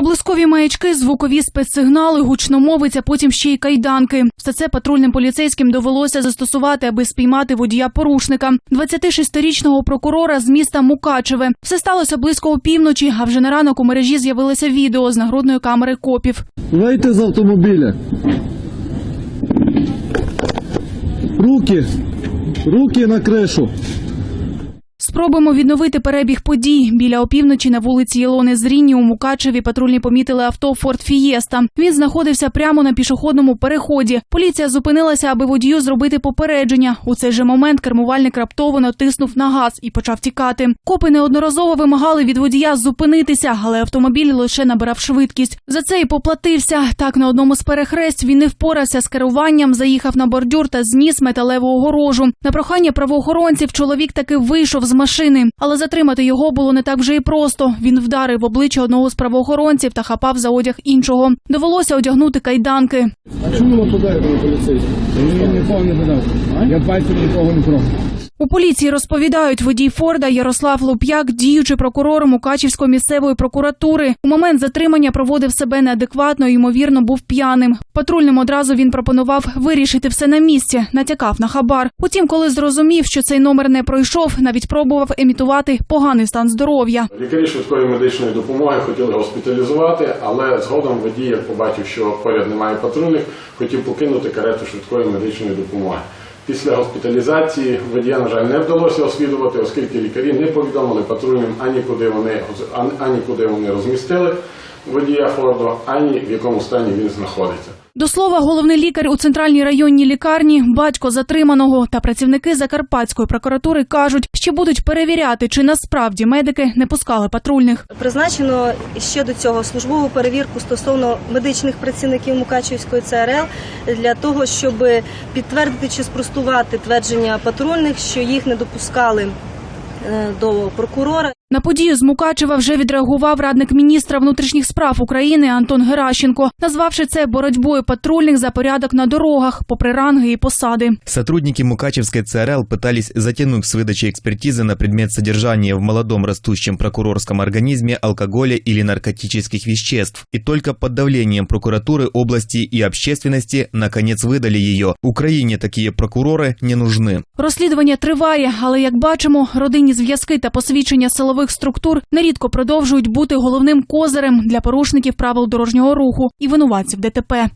Проблискові маячки, звукові спецсигнали, гучномовець, а потім ще й кайданки. Все це патрульним поліцейським довелося застосувати, аби спіймати водія порушника. 26-річного прокурора з міста Мукачеве. Все сталося близько опівночі, а вже на ранок у мережі з'явилося відео з нагрудної камери копів. Вийти з автомобіля. Руки. Руки на кришу. Спробуємо відновити перебіг подій. Біля опівночі на вулиці Ілони Зрінні у Мукачеві патрульні помітили авто Форд Фієста. Він знаходився прямо на пішохідному переході. Поліція зупинилася, аби водію зробити попередження. У цей же момент кермувальник раптово натиснув на газ і почав тікати. Копи неодноразово вимагали від водія зупинитися, але автомобіль лише набирав швидкість. За це і поплатився. Так на одному з перехресть він не впорався з керуванням, заїхав на бордюр та зніс металеву огорожу. На прохання правоохоронців чоловік таки вийшов з машини, але затримати його було не так вже і просто. Він вдарив обличчя одного з правоохоронців та хапав за одяг іншого. Довелося одягнути кайданки. А чому ви туди, подав. Я пальцем нікого не трогав. У поліції розповідають, водій Форда Ярослав Луп'як, діючий прокурор Мукачівської місцевої прокуратури. У момент затримання проводив себе неадекватно і, ймовірно, був п'яним. Патрульним одразу він пропонував вирішити все на місці, натякав на хабар. Утім, коли зрозумів, що цей номер не пройшов, навіть пробував емітувати поганий стан здоров'я. Лікарі швидкої медичної допомоги хотіли госпіталізувати, але згодом водій, як побачив, що поряд немає патрульних, хотів покинути карету швидкої медичної допомоги. Після госпіталізації водія, на жаль, не вдалося освідувати, оскільки лікарі не повідомили патрульним ані куди вони ані- куди вони розмістили водія Форду, ані в якому стані він знаходиться. До слова, головний лікар у центральній районній лікарні, батько затриманого та працівники Закарпатської прокуратури кажуть, що будуть перевіряти, чи насправді медики не пускали патрульних. Призначено ще до цього службову перевірку стосовно медичних працівників Мукачівської ЦРЛ для того, щоб підтвердити чи спростувати твердження патрульних, що їх не допускали е, до прокурора. На подію з Мукачева вже відреагував радник міністра внутрішніх справ України Антон Геращенко, назвавши це боротьбою патрульних за порядок на дорогах, попри ранги і посади. Сотрудники Мукачевской ЦРЛ пытались затянуть с выдачей экспертизы на предмет содержания в молодом растущем прокурорском организме алкоголя или наркотических веществ. И только под давлением прокуратуры области и общественности наконец выдали ее. Украине такие прокуроры не нужны. Розслідування триває, але як бачимо, родинні зв'язки та посвідчення силових структур нерідко продовжують бути головним козирем для порушників правил дорожнього руху і винуватців ДТП.